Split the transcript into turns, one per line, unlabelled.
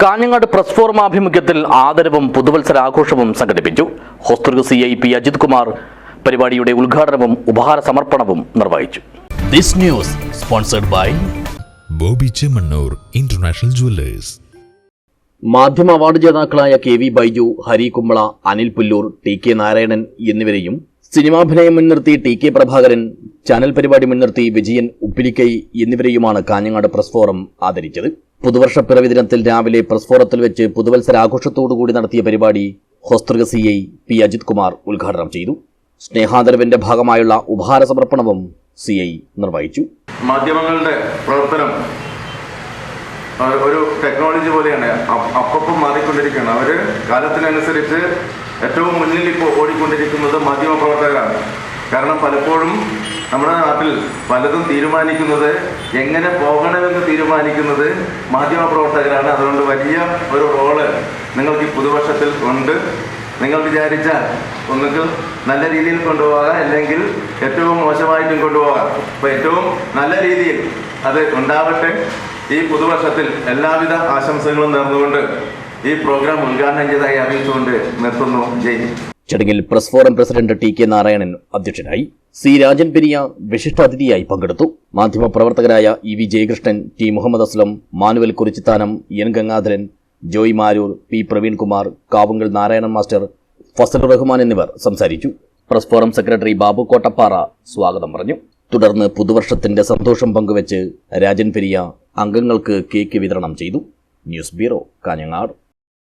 Kanhangad press forum ആഭിമുഖ്യത്തിൽ ആദരവും പുതുവത്സര ആഘോഷവും സംഘടിപ്പിച്ചു Hosdurg C I P Ajith Kumar പരിപാടിയുടെ ഉദ്ഘാടനവും ഉപഹാര സമർപ്പണവും നിർവഹിച്ചു. This news sponsored by
Boby Chemmanur international jewellers
മാധ്യമ അവാർഡ് ജേതാക്കളായ K V Baiju Hari Kumbla Anil Pullur T K Narayanan എന്നിവരെയും സിനിമാഭിനയം മുൻനിർത്തി ടി കെ പ്രഭാകരൻ ചാനൽ പരിപാടി മുൻനിർത്തി വിജയൻ ഉപ്പിലിക്കൈ എന്നിവരെയുമാണ് കാഞ്ഞങ്ങാട് പ്രസ് ഫോറം ആദരിച്ചത്. പുതുവർഷ പിറവി ദിനത്തിൽ രാവിലെ പ്രസ് ഫോറത്തിൽ വെച്ച് പുതുവത്സരാഘോഷത്തോടുകൂടി നടത്തിയ പരിപാടി Hosdurg C I P Ajith Kumar ഉദ്ഘാടനം ചെയ്തു. സ്നേഹാദരവിന്റെ ഭാഗമായുള്ള ഉപഹാര സമർപ്പണവും സി ഐ നിർവഹിച്ചു.
മാധ്യമങ്ങളുടെ പ്രവർത്തനം ഒരു- ടെക്നോളജി പോലെയാണ്. അപ്പം മാറിക്കൊണ്ടിരിക്കുകയാണ്. അവർ കാലത്തിനനുസരിച്ച് ഏറ്റവും മുന്നിൽ ഇപ്പോൾ ഓടിക്കൊണ്ടിരിക്കുന്നത് മാധ്യമ പ്രവർത്തകരാണ് കാരണം പലപ്പോഴും നമ്മുടെ നാട്ടിൽ പലതും തീരുമാനിക്കുന്നത് എങ്ങനെ പോകണമെന്ന് തീരുമാനിക്കുന്നത് മാധ്യമപ്രവർത്തകരാണ്. അതുകൊണ്ട് വലിയ ഒരു റോൾ നിങ്ങൾക്ക് ഈ പുതുവർഷത്തിൽ ഉണ്ട്. നിങ്ങൾ വിചാരിച്ച ഒന്നുകിൽ നല്ല രീതിയിൽ കൊണ്ടുപോകാം അല്ലെങ്കിൽ ഏറ്റവും മോശമായിട്ടും കൊണ്ടുപോകാം. അപ്പോൾ ഏറ്റവും നല്ല രീതിയിൽ അത് ഉണ്ടാവട്ടെ. ഈ പുതുവർഷത്തിൽ എല്ലാവിധ ആശംസകളും നേർന്നുകൊണ്ട് ഈ പ്രോഗ്രാം ഉദ്ഘാടനം ചെയ്തതായി അറിയിച്ചുകൊണ്ട് നിർത്തുന്നു. ജയ്
ചടങ്ങിൽ press forum president T K Narayanan അധ്യക്ഷനായി സി രാജൻ പെരിയ വിശിഷ്ടാതിഥിയായി പങ്കെടുത്തു. മാധ്യമപ്രവർത്തകരായ E V Jayakrishnan T Muhammad Aslam Manuel Kurichithanam N Gangadharan Joy Maroor P Praveenkumar Kavungal Narayanan master Fazal Rahman എന്നിവർ സംസാരിച്ചു. Press forum secretary Babu Kottappara സ്വാഗതം പറഞ്ഞു. തുടർന്ന് പുതുവർഷത്തിന്റെ സന്തോഷം പങ്കുവച്ച് രാജൻ പെരിയ അംഗങ്ങൾക്ക് കേക്ക് വിതരണം ചെയ്തു. News bureau Kanhangad.